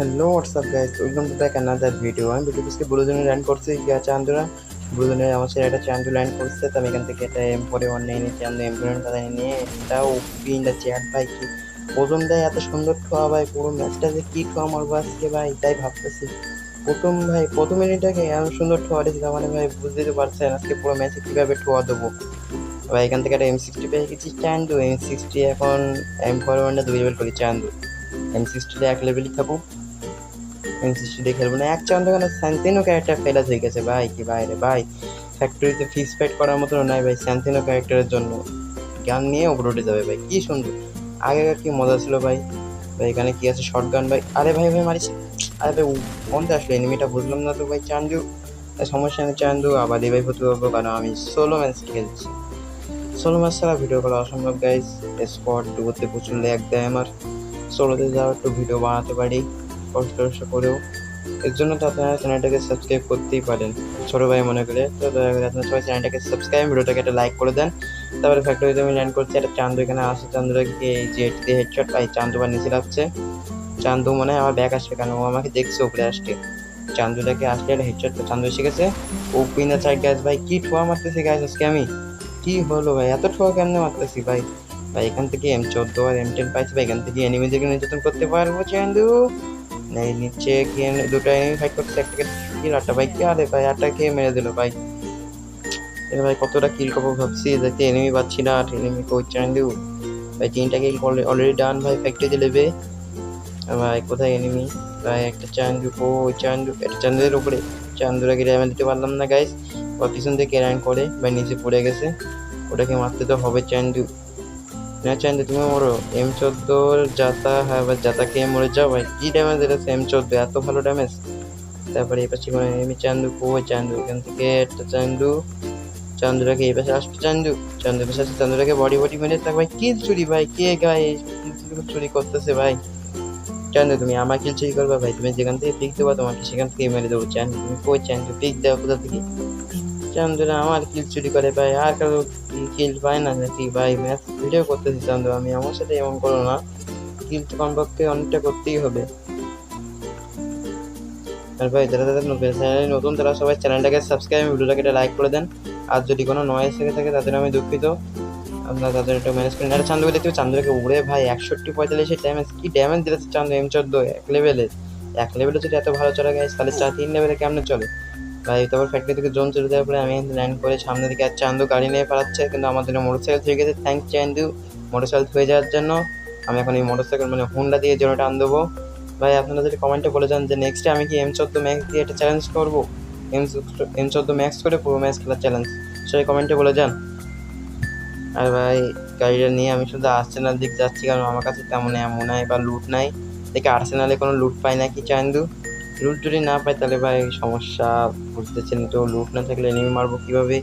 Hello what's up guys welcome to back another video আমি video আজকে ব্লুজনে land করছি চান্দুরা ব্লুজনে আমার ছেলে একটা চান্দু ল্যান্ড করছে, তো আমি এখান থেকে একটা এম পরে ওয়ান নিয়ে নিই চান্দু এমপ্লয়েন্ট তাদের নিয়ে এটা ওপিনটা চ্যাট ভাই, কি প্রথম দেয়, এত সুন্দর ঠোয়া ভাই, পুরো ম্যাচটা যে কি ঠোয়া মারবো আজকে ভাই তাই ভাবতেছি। প্রথম, ভাই, প্রথম মিনিটটাকে এমন সুন্দর ঠোয়া দিয়েছি, তার মানে ভাই, বুঝতেই তো পারছেন আজকে পুরো ম্যাচে কীভাবে ঠোয়া দেবো। ভাই, এখান থেকে একটা এম সিক্সটি পেয়ে গেছি, চান্দু এম সিক্সটি এখন এম ফোর ওয়ানটা দুই লেভেল করি, চান্দু। এম সিক্সটিতে এক লেভেলই থাকব এম সিক্সটিতে খেলব না। এক চান্দ কেন স্যান্তিনো ক্যারেক্টার ফেলাস হয়ে গেছে। ভাই কি বাইরে ভাই। ফ্যাক্টরিতে ফিক্স ফাইট করার মতো নাই ভাই স্যান্তিনো ক্যারেক্টারের জন্য। গান নিয়ে ওপরে যাবে ভাই, কি সুন্দর আগেকার কি মজা ছিল ভাই? ভাই, এখানে কি আছে শর্ট গান ভাই? আরে ভাই ভাই, মারিস। আরে ভাই কোনটা আসলো এনিমিটা বুঝলাম না তো ভাই, চান্দু। সমস্যা নেই চান্দু আবার এই ভাই হতে পারব কারণ আমি সোলো ম্যাচ খেলছি। সোলো ম্যাচ ছাড়া ভিডিও করা অসম্ভব গাইজ স্পট ডুবোতে প্রচুর ল্যাগ দেয় আমার। সোলোতে যাওয়া একটু ভিডিও বানাতে পারি। কষ্ট করেও। এর জন্য তো আপনারা চ্যানেলটাকে সাবস্ক্রাইব করতেই পারেন। ছোটো ভাই মনে করে, তো দয়া করে আপনার সবাই চ্যানেলটাকে সাবস্ক্রাইব ভিডিওটাকে একটা লাইক করে দেন। তারপরে ফ্যাক্টরিতে আমি ল্যান্ড করছি, একটা চান্দু এখানে আসে চান্দুরাকে যে দিয়ে হেডশট পাই চান্দু বা নিচে লাগছে চান্দু মনে হয় আমার ব্যাগ আসবে কেন? ও আমাকে দেখছে উপরে আসছে। চান্দুটাকে আসলে একটা হেডশট চান্দু এসে গেছে। ও পিনা চাই গ্যাস ভাই, কি ঠোয়া মারতেছি গ্যাস আজকে আমি? কি হলো, ভাই? এত ঠোয়া কেমনে মারতেছি, ভাই? ভাই, এখান থেকে এম চোদ্দ আর এম টেন পাইছি, ভাই, এখান থেকে এনিমিদেরকে নির্যাতন করতে পারব, চান্দু? এই নিচে গিয়ে দুটো এনিমি ফাইট করছে একটাকে কিল আটটা ভাই, কি আরে ভাই আটটা খেয়ে মেরে দিল ভাই? এ ভাই, কতটা কিল করব ভাবছি যাতে এনিমি পাচ্ছি না, আর এনিমি কই চান্দু ভাই, তিনটা কিল অলরেডি ডান ভাই ফ্যাক্টরিতে নেবে ভাই, কোথায় এনিমি ভাই, একটা চান্দু ও চান্দু একটা চান্দুদের উপরে। চান্দুরাকে ড্যামেজ দিতে পারলাম না গাইস ও পিছন থেকে র্যান করে, ভাই, নিচে পড়ে গেছে। ওটাকে মারতে তো হবে চান্দু না চান্দু তুমি মরো। এম চোদ্দোর জাতা হ্যাঁ বা জাতা খেয়ে মরে যাও ভাই। কি ড্যামেজ এটা এম চোদ্দ এত ভালো ড্যামেজ তারপরে এই পাশে এমনি চান্দু কো চান্দু? এখান থেকে একটা চান্দু। চান্দুরাকে এই পাশে আসতো চান্দু। চান্দু পাশে আসছে চান্দুরাকে বডি বডি মেরে থাক ভাই কিল চুরি ভাই, কে গায়ে চুরি করতেছে ভাই? চান্দু, তুমি আমার কিল চুরি করবা ভাই। তুমি যেখান থেকে পিক দেবা তোমাকে সেখান থেকে মেরে দেবো। চান্দু, তুমি কই চান্দু? পিক দেওয়া কোথা থেকে? চান্দুরা, আমার কিল চুরি করে ভাই। আর কারও কিল পায় না নাকি ভাই? ম্যাচ ভিডিও করতেছি চান্দু আমি আমার সাথে এমন করো না। কিল তো কমপক্ষে অনেকটা করতেই হবে। আর ভাই, যারা যারা চ্যানেলে নতুন, তারা সবাই চ্যানেলটাকে সাবস্ক্রাইব ভিডিওটাকে একটা লাইক করে দেন। আর যদি কোনো নয়েজ থেকে থাকে, তাদের আমি দুঃখিত। আপনারা তাদের একটু ম্যানেজ করেন একটা চান্দুকে দেখতে চান্দুকে উড়ে ভাই, একষট্টি পঁয়তাল্লিশের ড্যামেজ কি ড্যামেজ দিতে চান্দু? এম চোদ্দ, এক লেভেলে এক লেভেলে যদি এত ভালো চলে গেছে তাহলে চার, তিন লেভেলে কেমনে চলে? ভাই তারপর ফ্যাক্টরি থেকে জোন চলে যাওয়ার পরে আমি ল্যান্ড করে সামনে দিকে আর চান্দু গাড়ি নিয়ে পালাচ্ছে। কিন্তু আমাদের মোটর সাইকেল থেকে গেছে। থ্যাংক চান্দু মোটর সাইকেল হয়ে যাওয়ার জন্য আমি এখন এই মোটর সাইকেল মানে হুন্ডা দিয়ে জোনটা আন দেবো ভাই, আপনারা যদি কমেন্টে বলে যান যে নেক্সটে আমি কি এম চোদ্দ ম্যাক্স দিয়ে একটা চ্যালেঞ্জ করব? এম এম চোদ্দ ম্যাক্স করে পুরো ম্যাচ খেলার চ্যালেঞ্জ সবাই কমেন্টে বলে যান। আর ভাই, গাড়িটা নিয়ে আমি শুধু আর্সেনাল দিক যাচ্ছি কারণ আমার কাছে তেমন এমন নাই বা লুট নাই। দেখে আর্সেনালে কোনো লুট পাই না, কি চান্দু লুট যদি না পাই তাহলে ভাই সমস্যা বুঝতেছেন তো লুট না থাকলে এনিমি মারবো কীভাবে?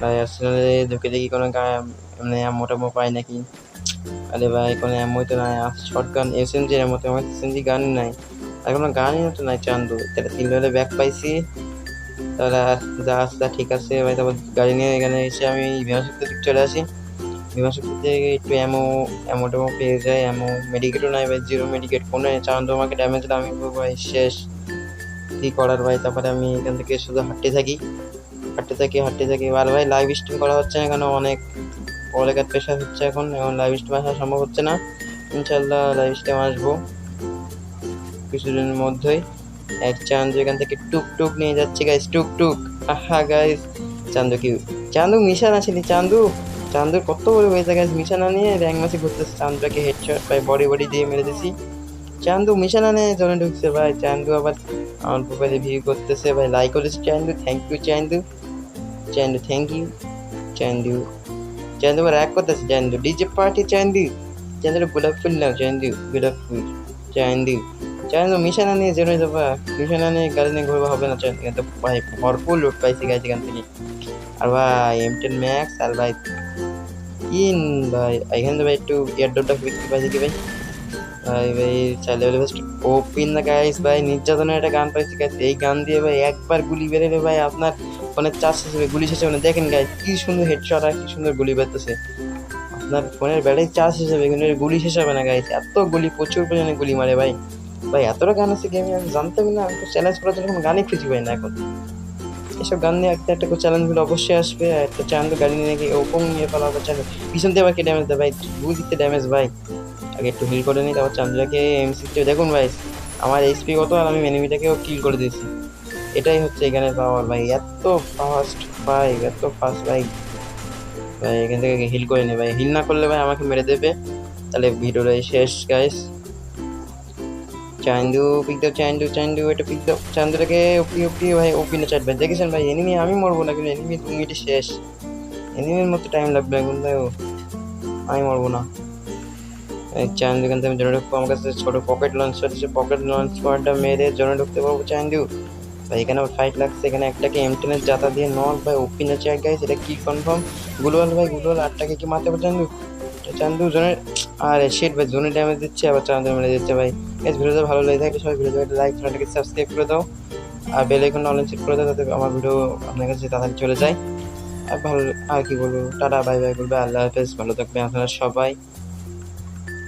ভাই আর্সেনালে ঢুকে দেখি কোনো মানে মোটামো পাই নাকি? আরে ভাই, কোনো এমই তো নাই। শর্ট গান এসএমজি এর মতো আমার এসএমজি গান নাই। আর কোনো গানই তো নাই, চান্দু। তাহলে তিন লেভেলে ব্যাক পাইছি। তাহলে আর যা আছে তা ঠিক আছে। ভাই তারপর গাড়ি নিয়ে এখানে এসে আমি বিমান চলে আসি। শক্তি থেকে একটু অ্যামো অ্যামো ট্যামো পেয়ে যাই অ্যামো মেডিকেটও নাই ভাই জিরো মেডিকেট কোনো চান্দু আমাকে ড্যামেজ দিলে আমি ভাই, শেষ। কী করার ভাই? তারপরে আমি এখান থেকে শুধু হাঁটতে থাকি। হাঁটতে থাকি হাঁটতে থাকি। আর ভাই লাইভ স্ট্রিম করা হচ্ছে না কেন? অনেক পড়ালেখার প্রেশার হচ্ছে এখন। এখন লাইভ স্ট্রিম আসা সম্ভব হচ্ছে না। ইনশাল্লাহ লাইভ স্ট্রিম আসব। কিছুদিনের মধ্যেই। এক চান্দু এখান থেকে টুক টুক নিয়ে যাচ্ছে গাইস টুক টুক আহা গাইস চান্দু কি? চান্দু মিশান আসেনি, চান্দু। চান্দুর কত বড় হয়েছে গাইস মিশানা নিয়ে র্যাঙ্ক ম্যাচে ঘুরতেছে চান্দুটাকে হেডশট ভাই বডি বডি দিয়ে মেরে দিছি। চান্দু মিশানা নিয়ে জনে ঢুকছে ভাই, চান্দু আবার আমার প্রোফাইলে ভিউ করতেছে ভাই লাইক করেছে Chandu thank you Chandu. Chandu thank you Chandu. Chandu আবার এক করতেছে, চান্দু ডিজে পার্টি চান্দু। চান্দু গোলাপ ফুল নাও, চান্দু গোলাপ ফুল, চান্দু। চান্দু মিশানা নিয়ে জেনে যাবা, মিশানা নিয়ে গাড়ি নিয়ে ঘুরবা, হবে না চান্দু ভাই ভরপুর লুট পাইছি গাইছে এখান থেকে। আর ভাই এম টেন ম্যাক্স আর ভাই তিন ভাই এখানে তো ভাই একটু এয়ারডোরটা বিক্রি পাইছে কি ভাই ভাই ভাই চাইলে বলে ফার্স্ট ওপিন না গাইস ভাই নির্যাতনের একটা গান পাইছি গাইস এই গান দিয়ে ভাই একবার গুলি বেরোলে ভাই আপনার ফোনের চার্জ শেষ হবে গুলি শেষ হবে না দেখেন গাইস কি সুন্দর হেডশট আর কি সুন্দর গুলি বেরোতেছে। আপনার ফোনের ব্যাটারি চার্জ শেষ হবে কিন্তু গুলি শেষ হবে না গাইস এত গুলি প্রচুর পরিমাণে গুলি মারে ভাই। ভাই, এতটা গান আছে গেমে আমি জানতামই না। চ্যালেঞ্জ করার জন্য কোনো গানই খুঁজে পাই না এখন। এসব গান নিয়ে একটা একটা করে চ্যালেঞ্জগুলো অবশ্যই আসবে। একটা চান্দু গাড়ি নিয়ে গিয়ে ওপং নিয়ে ফেলা হবে চান্দু পিছন দিয়ে আবার কে ড্যামেজ দেয়? ভাই, দুই দিকতে ড্যামেজ ভাই। আগে একটু হিল করে নিই, তারপর চান্দুটাকে এমসিতে দেখুন ভাই, আমার এইচপি কত আর আমি এনিমিটাকেও কিল করে দিয়েছি। এটাই হচ্ছে এখানে পাওয়ার ভাই, এত ফাস্ট ভাই, এত ফাস্ট ভাই। ভাই, এখান থেকে হিল করে নে ভাই। হিল না করলে ভাই আমাকে মেরে দেবে। তাহলে ভিডিওটাই শেষ গাইস চান্দু পিক দাও চান্দু চান্দু, এটা পিক দাও চান্দুটাকে ওপি ওপি ভাই ওপি না চাটবে দেখেছেন ভাই এনিমি আমি মরবো না, কিন্তু এনিমি দু মিনিটে শেষ। এনিমির মতো টাইম লাগবে এখন তাই আমি মরবো না। চান্দু এখান থেকে জনে ঢুকবো, আমার কাছে ছোটো পকেট লঞ্চ আছে পকেট লঞ্চ করাটা মেরে জনে ঢুকতে পারব, চান্দু। ভাই, এখানে ফাইট লাগছে, এখানে একটাকে এম টেনের দিয়ে নক ভাই ওপি না চাই গাইস এটা কি কনফার্ম গুলওয়াল ভাই গুলওয়াল আটটাকে কি মারতে পারবে চান্দু জোনের আর শেট ভাই, জোনে ড্যামেজ দিচ্ছে, আবার চান্দু মেরে দিচ্ছে ভাই। এই ভিডিওটা ভালো লাগে থাকলে সবাই ভিডিও লাইক চ্যানেলটাকে সাবস্ক্রাইব করে দাও। আর বেল আইকন অনলাইন সেট করে দাও, যাতে আমার ভিডিও আপনার কাছে তাড়াতাড়ি চলে যায়। আর ভালো আর কি বলব? টাটা বাই বাই বলবে। আল্লাহ হাফেজ, ভালো থাকবে আপনারা সবাই।